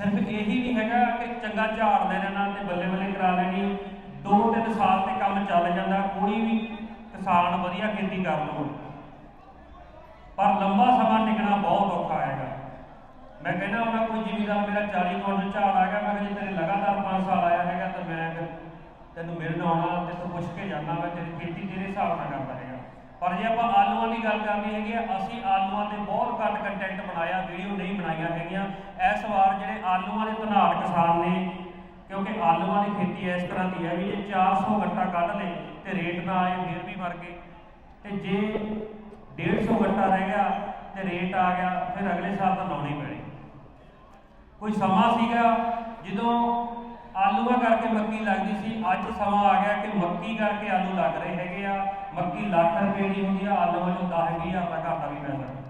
ਸਿਰਫ ਇਹੀ ਨਹੀਂ ਹੈਗਾ ਕਿ ਚੰਗਾ ਝਾੜ ਲੈ ਲੈਣਾ ਤੇ ਬੱਲੇ ਬੱਲੇ ਕਰਾ ਲੈਣੀ 2-3 ਸਾਲ ਤੇ ਕੰਮ ਚੱਲ ਜਾਂਦਾ, ਕੋਈ ਵੀ ਕਿਸਾਨ ਵਧੀਆ ਖੇਤੀ ਕਰ ਲਓ ਪਰ ਲੰਬਾ ਸਮਾਂ ਟਿਕਣਾ ਬਹੁਤ ਔਖਾ ਹੈਗਾ। ਮੈਂ ਕਹਿੰਦਾ ਉਹਨਾਂ ਕੋਈ ਜ਼ਿਮੀਦਾਰ ਮੇਰਾ 40 ਕੁਇੰਟਲ ਝਾੜ ਆ ਗਿਆ, ਮੈਂ ਕਿਹਾ ਜੇ ਤੇਰੇ ਲਗਾਤਾਰ 5 ਸਾਲ ਆਇਆ ਹੈਗਾ ਤਾਂ ਮੈਂ ਫਿਰ ਤੈਨੂੰ ਮਿਲਣ ਆਉਣਾ ਤੇ ਤੂੰ ਪੁੱਛ ਕੇ ਜਾਣਾ ਮੈਂ, ਤੇਰੀ ਖੇਤੀ ਤੇਰੇ ਹਿਸਾਬ ਨਾਲ ਕਰਦਾ ਹੈਗਾ। ਪਰ ਜੇ ਆਪਾਂ ਆਲੂਆਂ ਦੀ ਗੱਲ ਕਰਨੀ ਹੈਗੀ ਆ, ਅਸੀਂ ਆਲੂਆਂ ਤੇ ਬਹੁਤ ਘੱਟ ਕੰਟੈਂਟ ਬਣਾਇਆ ਵੀਡੀਓ ਨਹੀਂ ਬਣਾਈਆਂ ਹੈਗੀਆਂ। ਇਸ ਵਾਰ ਜਿਹੜੇ ਆਲੂਆਂ ਦੇ ਧਨਾੜ ਕਿਸਾਨ ਨੇ, ਕਿਉਂਕਿ ਆਲੂਆਂ ਦੀ ਖੇਤੀ ਇਸ ਤਰ੍ਹਾਂ ਦੀ ਹੈ ਵੀ ਜੇ 400 ਗੱਟਾ ਕੱਢ ਲਏ ਤੇ ਰੇਟ ਨਾ ਆਏ, ਫਿਰ ਵੀ ਮਰ ਗਏ। ਤੇ ਜੇ 150 ਗੱਟਾ ਰਹਿ ਗਿਆ ਤੇ ਰੇਟ ਆ ਗਿਆ, ਫਿਰ ਅਗਲੇ ਸਾਲ ਤਾਂ ਲਾਉਣੀ ਪੈਣੀ। ਕੋਈ ਸਮਾਂ ਸੀਗਾ, ਜਦੋਂ ਆਲੂਆਂ ਕਰਕੇ ਮੱਕੀ ਲੱਗਦੀ ਸੀ, ਅੱਜ ਸਮਾਂ ਆ ਗਿਆ ਕਿ ਮੱਕੀ ਕਰਕੇ ਆਲੂ ਲੱਗ ਰਹੇ ਹੈਗੇ ਆ। ਮੱਕੀ ਲੱਖ ਰੁਪਏ ਦੀ ਹੁੰਦੀ ਆ ਆਲੂਆਂ ਚੋਂ 10000 ਦਾ ਘਾਟਾ ਵੀ ਪੈ ਸਕਦਾ